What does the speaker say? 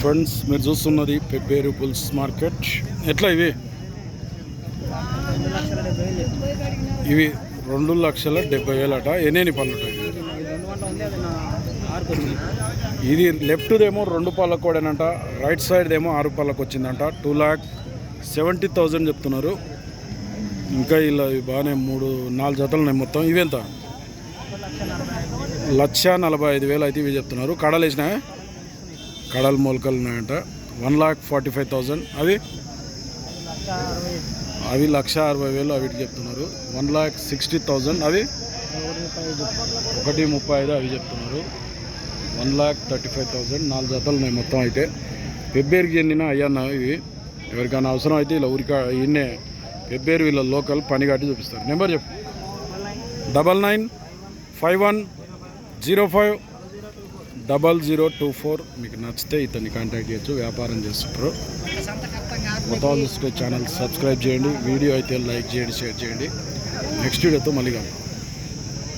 Friends మీరు చూస్తున్నది Pebbair pulls market. ఎట్లా ఇవి? ఇవి రెండు లక్షల డెబ్బై వేలట. ఎన్ని పళ్ళు ఇది లెఫ్ట్దేమో రెండు పళ్ళకు కూడానంట రైట్ సైడ్దేమో ఆరు పళ్ళకు వచ్చిందంట టూ ల్యాక్ సెవెంటీ థౌజండ్ చెప్తున్నారు. ఇంకా ఇలా ఇవి బాగానే మూడు నాలుగు జతలు ఉన్నాయి మొత్తం. ఇవెంత లక్ష నలభై ఐదు వేలు అయితే ఇవి చెప్తున్నారు. కడలు కడల్ మొలకలు ఉన్నాయంట. One lakh forty five thousand అవి అవి లక్ష అరవై వేలు అవిటి చెప్తున్నారు. వన్ లాక్ సిక్స్టీ థౌజండ్ అవి ఒకటి ముప్పై ఐదు అవి చెప్తున్నారు. One lakh thirty five thousand నాలుగు జతలు ఉన్నాయి మొత్తం అయితే. పెబ్బేరికి చెందిన అయ్యన్న ఇవి ఎవరికైనా అవసరం అయితే ఇలా ఊరిక ఇన్నే పెబ్బేరు వీళ్ళ లోకల్ పని కట్టి చూపిస్తారు. నెంబర్ చెప్పు. Double nine five one zero five double zero two four మీకు నచ్చితే ఇతన్ని కాంటాక్ట్ చేయొచ్చు వ్యాపారం చేస్తుంటారు మొత్తం చూసుకునే ఛానల్ సబ్స్క్రైబ్ చేయండి వీడియో అయితే లైక్ చేయండి షేర్ చేయండి. నెక్స్ట్ వీడియోతో మళ్ళీ కలుగుతాం